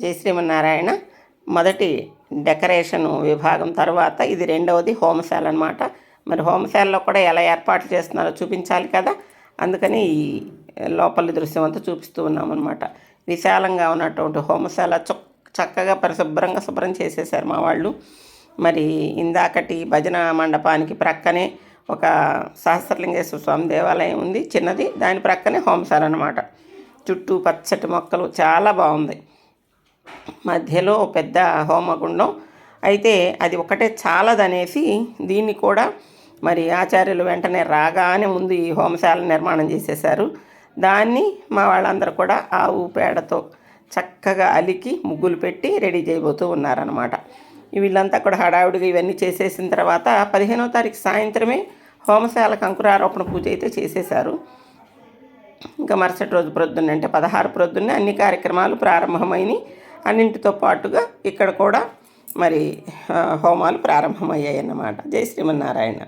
జై శ్రీమన్నారాయణ. మొదటి డెకరేషన్ విభాగం తర్వాత ఇది రెండవది హోమశాల అనమాట మరి హోమశాలలో కూడా ఎలా ఏర్పాటు చేస్తున్నారో చూపించాలి కదా. అందుకని ఈ లోపలి దృశ్యం అంతా చూపిస్తూ ఉన్నాం అనమాట విశాలంగా ఉన్నటువంటి హోమశాల చొక్ చక్కగా పరిశుభ్రంగా శుభ్రం చేసేసారు మా వాళ్ళు. మరి ఇందాకటి భజన మండపానికి ప్రక్కనే ఒక సహస్రలింగేశ్వర స్వామి దేవాలయం ఉంది. చిన్నది. దాని ప్రక్కనే హోమశాల అనమాట చుట్టూ పచ్చటి మొక్కలు. చాలా బాగుంది. మధ్యలో పెద్ద హోమగుండం. అయితే అది ఒకటే చాలదనేసి దీన్ని కూడా మరి ఆచార్యులు వెంటనే రాగానే ముందు ఈ హోమశాల నిర్మాణం చేసేశారు. దాన్ని మా వాళ్ళందరూ కూడా ఆవు పేడతో చక్కగా అలికి ముగ్గులు పెట్టి రెడీ చేయబోతూ ఉన్నారనమాట వీళ్ళంతా కూడా హడావుడిగా ఇవన్నీ చేసేసిన తర్వాత పదిహేనో తారీఖు సాయంత్రమే హోమశాలకు అంకురారోపణ పూజ అయితే చేసేశారు. ఇంకా మరుసటి రోజు ప్రొద్దున అంటే పదహారు ప్రొద్దున్నే అన్ని కార్యక్రమాలు ప్రారంభమైనవి అన్నింటితో పాటుగా ఇక్కడ కూడా మరి హోమాలు ప్రారంభమయ్యాయి అన్నమాట జై శ్రీమన్నారాయణ.